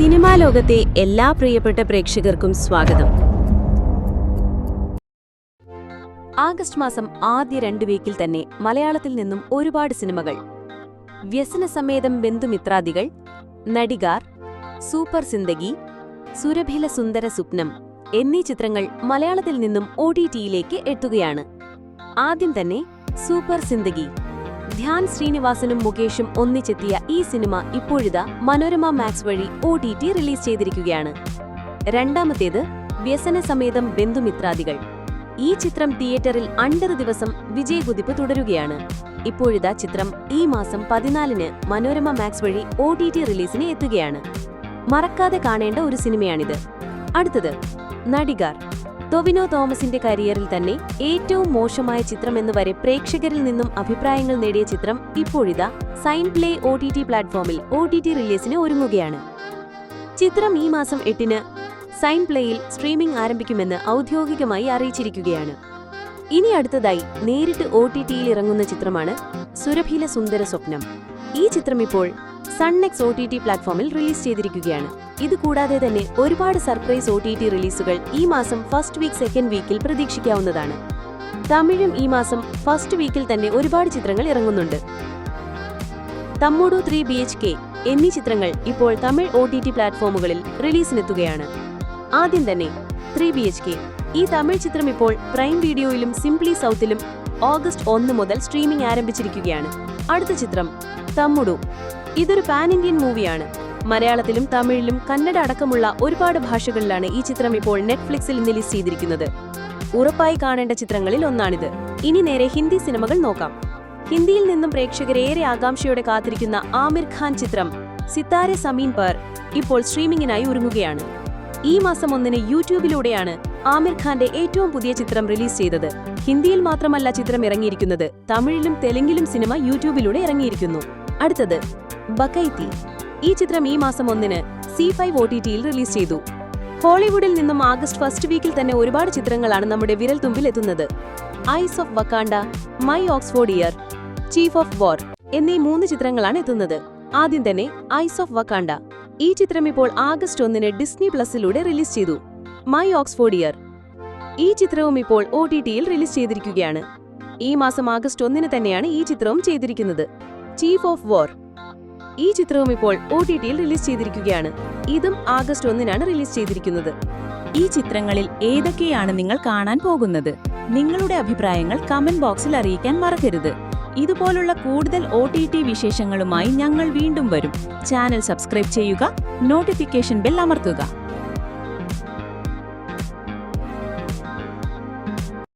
Cinema ലോകത്തെ എല്ലാ പ്രിയപ്പെട്ട പ്രേക്ഷകർക്കും സ്വാഗതം. ആഗസ്റ്റ് മാസം ആദ്യ രണ്ട് വീക്കിൽ തന്നെ മലയാളത്തിൽ നിന്നും ഒരുപാട് സിനിമകൾ. വ്യസന സമേതം ബന്ധുമിത്രാദികൾ നടികാർ സൂപ്പർ സിന്ദഗി സുരഭില സുന്ദര സ്വപ്നം എന്നീ ചിത്രങ്ങൾ മലയാളത്തിൽ നിന്നും ഒ ടി ടിയിലേക്ക് എത്തുകയാണ്. ആദ്യം തന്നെ സൂപ്പർ സിന്ദഗി. ധ്യാൻ ശ്രീനിവാസനും മുകേഷും ഒന്നിച്ചെത്തിയ ഈ സിനിമ ഇപ്പോഴിതാ മനോരമ മാക്സ് വഴി ഒ റിലീസ് ചെയ്തിരിക്കുകയാണ്. രണ്ടാമത്തേത് വ്യസന സമേതം ബന്ധുമിത്രാദികൾ. ഈ ചിത്രം തിയേറ്ററിൽ അണ്ടർ ദിവസം വിജയകുതിപ്പ് തുടരുകയാണ്. ഇപ്പോഴിതാ ചിത്രം ഈ മാസം പതിനാലിന് മനോരമ മാക്സ് വഴി ഒ ടി ടി റിലീസിന് എത്തുകയാണ്. മറക്കാതെ കാണേണ്ട ഒരു സിനിമയാണിത്. അടുത്തത് നടികാർ. ടൊവിനോ തോമസിന്റെ കരിയറിൽ തന്നെ ഏറ്റവും മോശമായ ചിത്രമെന്ന് വരെ പ്രേക്ഷകരിൽ നിന്നും അഭിപ്രായങ്ങൾ നേടിയ ചിത്രം ഇപ്പോഴിതാ Saina play O T T പ്ലാറ്റ്ഫോമിൽ ഒ ടി ടി റിലീസിന് ഒരുങ്ങുകയാണ്. ചിത്രം ഈ മാസം എട്ടിന് സൈൻ പ്ലേയിൽ സ്ട്രീമിംഗ് ആരംഭിക്കുമെന്ന് ഔദ്യോഗികമായി അറിയിച്ചിരിക്കുകയാണ്. ഇനി അടുത്തതായി നേരിട്ട് ഒ ടി ടിയിൽ ഇറങ്ങുന്ന ചിത്രമാണ് സുരഭീല സുന്ദര സ്വപ്നം. ഈ ചിത്രം ഇപ്പോൾ Sun NXT O T T പ്ലാറ്റ്ഫോമിൽ റിലീസ് ചെയ്തിരിക്കുകയാണ്. ഇത് കൂടാതെ തന്നെ ഒരുപാട് സർപ്രൈസ് ഒ ടി ടി റിലീസുകൾ ഈ മാസം ഫസ്റ്റ് വീക്ക് സെക്കൻഡ് വീക്കിൽ പ്രതീക്ഷിക്കാവുന്നതാണ്. തമിഴും ഈ മാസം ഫസ്റ്റ് വീക്കിൽ തന്നെ ഒരുപാട് ചിത്രങ്ങൾ ഇറങ്ങുന്നുണ്ട്. തമ്മൂടു ത്രീ ബി എച്ച് കെ എന്നീ ചിത്രങ്ങൾ ഇപ്പോൾ തമിഴ് ഒ ടി ടി പ്ലാറ്റ്ഫോമുകളിൽ റിലീസിനെത്തുകയാണ് ആദ്യം തന്നെ ത്രീ ബി എച്ച് കെ ഈ തമിഴ് ചിത്രം ഇപ്പോൾ പ്രൈം വീഡിയോയിലും സിംപ്ലി സൗത്തിലും ഓഗസ്റ്റ് ഒന്ന് മുതൽ സ്ട്രീമിംഗ് ആരംഭിച്ചിരിക്കുകയാണ്. അടുത്ത ചിത്രം തമ്മുടു. ഇതൊരു പാൻ ഇന്ത്യൻ മൂവിയാണ്. മലയാളത്തിലും തമിഴിലും കന്നഡ അടക്കമുള്ള ഒരുപാട് ഭാഷകളിലാണ് ഈ ചിത്രം ഇപ്പോൾ നെറ്റ്ഫ്ലിക്സിൽ റിലീസ് ചെയ്തിരിക്കുന്നത്. ഉറപ്പായി കാണേണ്ട ചിത്രങ്ങളിൽ ഒന്നാണിത്. ഇനി നേരെ ഹിന്ദി സിനിമകൾ നോക്കാം. ഹിന്ദിയിൽ നിന്നും പ്രേക്ഷകരെ പ്രേക്ഷകരേറെ ആകാംക്ഷയോടെ കാത്തിരിക്കുന്ന ആമിർ ഖാൻ ചിത്രം സിത്താരെ സമീൻ പർ ഇപ്പോൾ സ്ട്രീമിംഗിനായി ഒരുങ്ങുകയാണ്. ഈ മാസം ഒന്നിന് യൂട്യൂബിലൂടെയാണ് ആമിർ ഖാന്റെ ഏറ്റവും പുതിയ ചിത്രം റിലീസ് ചെയ്തത്. ഹിന്ദിയിൽ മാത്രമല്ല ചിത്രം ഇറങ്ങിയിരിക്കുന്നത് തമിഴിലും തെലുങ്കിലും സിനിമ യൂട്യൂബിലൂടെ ഇറങ്ങിയിരിക്കുന്നു. അടുത്തത് ബക്കൈത്തി ഈ ചിത്രം ഈ മാസം ഒന്നിന് സി ഫൈവ് ഒ ടി ടിയിൽ റിലീസ് ചെയ്തു. ഹോളിവുഡിൽ നിന്നും ആഗസ്റ്റ് ഫസ്റ്റ് വീക്കിൽ തന്നെ ഒരുപാട് ചിത്രങ്ങളാണ് നമ്മുടെ വിരൽ തുമ്പിൽ എത്തുന്നത്. Eyes of Wakanda my Oxford year chief of war എന്നീ മൂന്ന് ചിത്രങ്ങളാണ് എത്തുന്നത്. ആദ്യം തന്നെ ഐസ് ഓഫ് വക്കാണ്ട. ഈ ചിത്രം ഇപ്പോൾ ആഗസ്റ്റ് ഒന്നിന് ഡിസ്നി പ്ലസിലൂടെ റിലീസ് ചെയ്തു. My Oxford year. ഈ ചിത്രവും ഇപ്പോൾ ഒ ടി ടിയിൽ റിലീസ് ചെയ്തിരിക്കുകയാണ്. ഈ മാസം ആഗസ്റ്റ് ഒന്നിന് തന്നെയാണ് ഈ ചിത്രവും ചെയ്തിരിക്കുന്നത്. Chief of war. ഈ ചിത്രവും ഇപ്പോൾ ഒ ടി ടിയിൽ റിലീസ് ചെയ്തിരിക്കുകയാണ്. ഇതും ആഗസ്റ്റ് ഒന്നിനാണ് റിലീസ് ചെയ്തിരിക്കുന്നത്. ഈ ചിത്രങ്ങളിൽ ഏതൊക്കെയാണ് നിങ്ങൾ കാണാൻ പോകുന്നത്? നിങ്ങളുടെ അഭിപ്രായങ്ങൾ കമന്റ് ബോക്സിൽ അറിയിക്കാൻ മറക്കരുത്. ഇതുപോലുള്ള കൂടുതൽ ഒ ടി ടി വിശേഷങ്ങളുമായി ഞങ്ങൾ വീണ്ടും വരും. ചാനൽ സബ്സ്ക്രൈബ് ചെയ്യുക നോട്ടിഫിക്കേഷൻ ബെൽ അമർത്തുക.